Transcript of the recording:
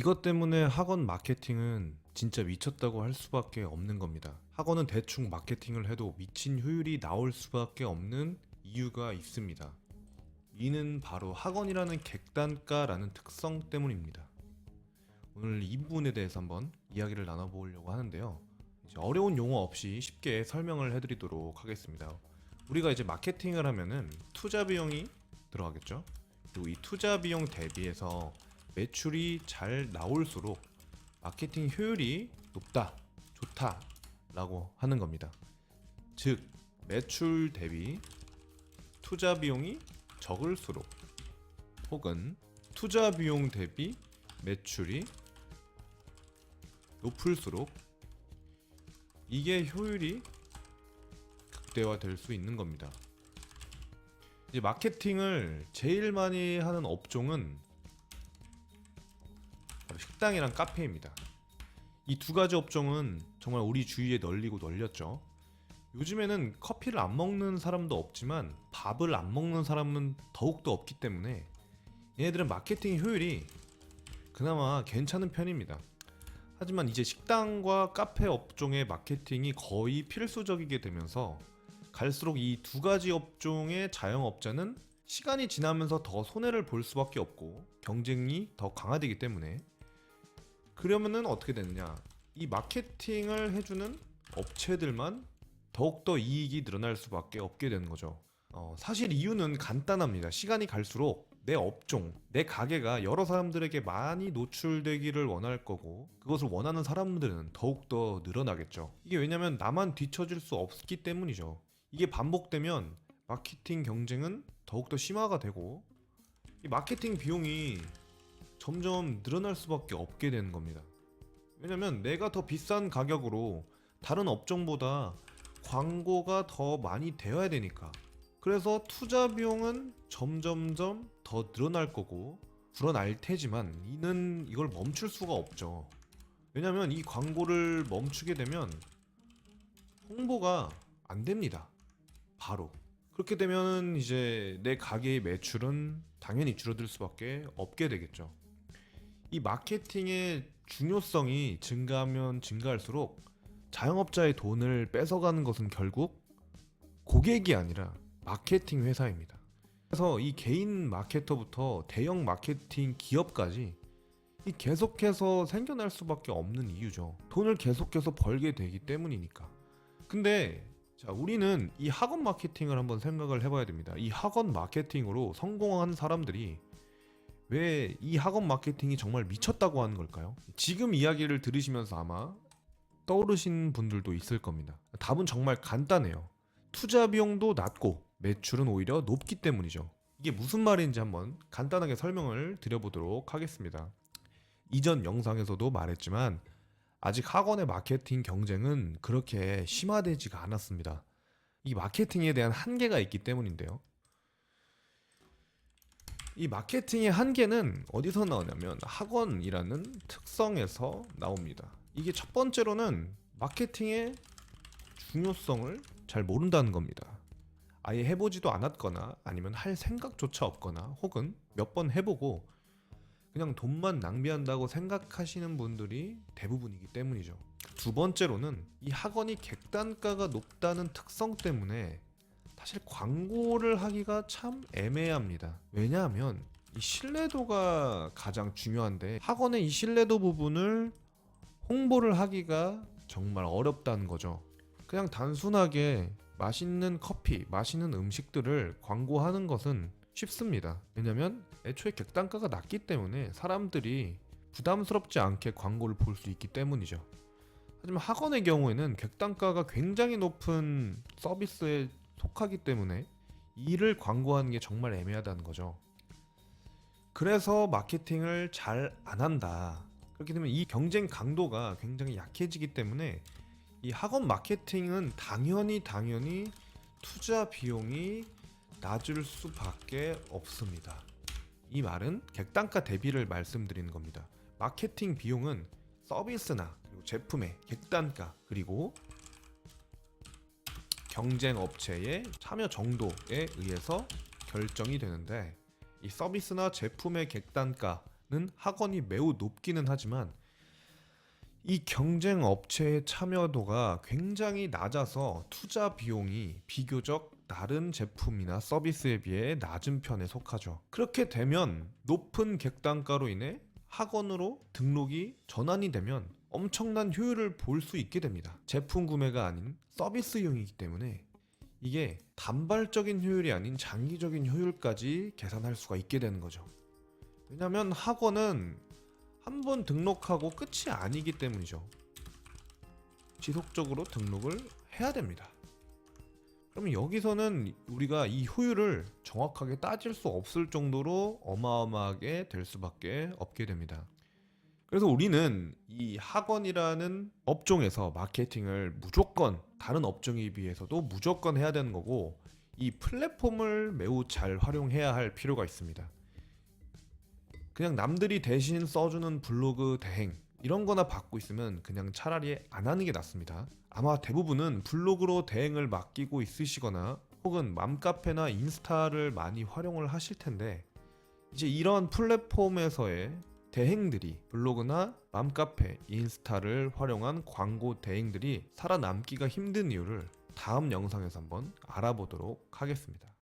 이것 때문에 학원 마케팅은 진짜 미쳤다고 할 수밖에 없는 겁니다. 학원은 대충 마케팅을 해도 미친 효율이 나올 수밖에 없는 이유가 있습니다. 이는 바로 학원이라는 객단가라는 특성 때문입니다. 오늘 이 부분에 대해서 한번 이야기를 나눠보려고 하는데요. 어려운 용어 없이 쉽게 설명을 해드리도록 하겠습니다. 우리가 이제 마케팅을 하면은 투자 비용이 들어가겠죠. 그리고 이 투자 비용 대비해서 매출이 잘 나올수록 마케팅 효율이 높다, 좋다 라고 하는 겁니다. 즉 매출 대비 투자 비용이 적을수록 혹은 투자 비용 대비 매출이 높을수록 이게 효율이 극대화될 수 있는 겁니다. 이제 마케팅을 제일 많이 하는 업종은 식당이랑 카페입니다. 이 두 가지 업종은 정말 우리 주위에 널리고 널렸죠. 요즘에는 커피를 안 먹는 사람도 없지만 밥을 안 먹는 사람은 더욱더 없기 때문에 얘네들은 마케팅 효율이 그나마 괜찮은 편입니다. 하지만 이제 식당과 카페 업종의 마케팅이 거의 필수적이게 되면서 갈수록 이 두 가지 업종의 자영업자는 시간이 지나면서 더 손해를 볼 수밖에 없고 경쟁이 더 강화되기 때문에 그러면은 어떻게 되느냐 이 마케팅을 해주는 업체들만 더욱더 이익이 늘어날 수밖에 없게 되는 거죠. 어, 사실 이유는 간단합니다. 시간이 갈수록 내 업종, 내 가게가 여러 사람들에게 많이 노출되기를 원할 거고 그것을 원하는 사람들은 더욱더 늘어나겠죠. 이게 왜냐면 나만 뒤처질 수 없기 때문이죠. 이게 반복되면 마케팅 경쟁은 더욱더 심화가 되고 이 마케팅 비용이 점점 늘어날 수밖에 없게 되는 겁니다. 왜냐면 내가 더 비싼 가격으로 다른 업종보다 광고가 더 많이 되어야 되니까. 그래서 투자 비용은 점점점 더 늘어날 거고 불어날 테지만 이는 이걸 멈출 수가 없죠. 왜냐면 이 광고를 멈추게 되면 홍보가 안 됩니다. 바로. 그렇게 되면 이제 내 가게의 매출은 당연히 줄어들 수밖에 없게 되겠죠. 이 마케팅의 중요성이 증가하면 증가할수록 자영업자의 돈을 뺏어가는 것은 결국 고객이 아니라 마케팅 회사입니다. 그래서 이 개인 마케터부터 대형 마케팅 기업까지 이 계속해서 생겨날 수밖에 없는 이유죠. 돈을 계속해서 벌게 되기 때문이니까. 근데 자, 우리는 이 학원 마케팅을 한번 생각을 해봐야 됩니다. 이 학원 마케팅으로 성공한 사람들이 왜 이 학원 마케팅이 정말 미쳤다고 하는 걸까요? 지금 이야기를 들으시면서 아마 떠오르신 분들도 있을 겁니다. 답은 정말 간단해요. 투자 비용도 낮고 매출은 오히려 높기 때문이죠. 이게 무슨 말인지 한번 간단하게 설명을 드려보도록 하겠습니다. 이전 영상에서도 말했지만 아직 학원의 마케팅 경쟁은 그렇게 심화되지가 않았습니다. 이 마케팅에 대한 한계가 있기 때문인데요. 이 마케팅의 한계는 어디서 나오냐면 학원이라는 특성에서 나옵니다. 이게 첫 번째로는 마케팅의 중요성을 잘 모른다는 겁니다. 아예 해보지도 않았거나 아니면 할 생각조차 없거나 혹은 몇 번 해보고 그냥 돈만 낭비한다고 생각하시는 분들이 대부분이기 때문이죠. 두 번째로는 이 학원이 객단가가 높다는 특성 때문에 사실 광고를 하기가 참 애매합니다. 왜냐하면 이 신뢰도가 가장 중요한데 학원의 이 신뢰도 부분을 홍보를 하기가 정말 어렵다는 거죠. 그냥 단순하게 맛있는 커피, 맛있는 음식들을 광고하는 것은 쉽습니다. 왜냐면 애초에 객단가가 낮기 때문에 사람들이 부담스럽지 않게 광고를 볼 수 있기 때문이죠. 하지만 학원의 경우에는 객단가가 굉장히 높은 서비스에 속하기 때문에 이를 광고하는 게 정말 애매하다는 거죠. 그래서 마케팅을 잘 안 한다. 그렇게 되면 이 경쟁 강도가 굉장히 약해지기 때문에 이 학원 마케팅은 당연히 당연히 투자 비용이 낮을 수밖에 없습니다. 이 말은 객단가 대비를 말씀드리는 겁니다. 마케팅 비용은 서비스나 제품의 객단가 그리고 경쟁 업체의 참여 정도에 의해서 결정이 되는데 이 서비스나 제품의 객단가 학원이 매우 높기는 하지만 이 경쟁 업체의 참여도가 굉장히 낮아서 투자 비용이 비교적 다른 제품이나 서비스에 비해 낮은 편에 속하죠. 그렇게 되면 높은 객단가로 인해 학원으로 등록이 전환이 되면 엄청난 효율을 볼 수 있게 됩니다. 제품 구매가 아닌 서비스용이기 때문에 이게 단발적인 효율이 아닌 장기적인 효율까지 계산할 수가 있게 되는 거죠. 왜냐하면 학원은 한 번 등록하고 끝이 아니기 때문이죠. 지속적으로 등록을 해야 됩니다. 그러면 여기서는 우리가 이 효율을 정확하게 따질 수 없을 정도로 어마어마하게 될 수밖에 없게 됩니다. 그래서 우리는 이 학원이라는 업종에서 마케팅을 무조건 다른 업종에 비해서도 무조건 해야 되는 거고 이 플랫폼을 매우 잘 활용해야 할 필요가 있습니다. 그냥 남들이 대신 써주는 블로그 대행 이런 거나 받고 있으면 그냥 차라리 안 하는 게 낫습니다. 아마 대부분은 블로그로 대행을 맡기고 있으시거나 혹은 맘카페나 인스타를 많이 활용을 하실 텐데 이제 이런 플랫폼에서의 대행들이 블로그나 맘카페, 인스타를 활용한 광고 대행들이 살아남기가 힘든 이유를 다음 영상에서 한번 알아보도록 하겠습니다.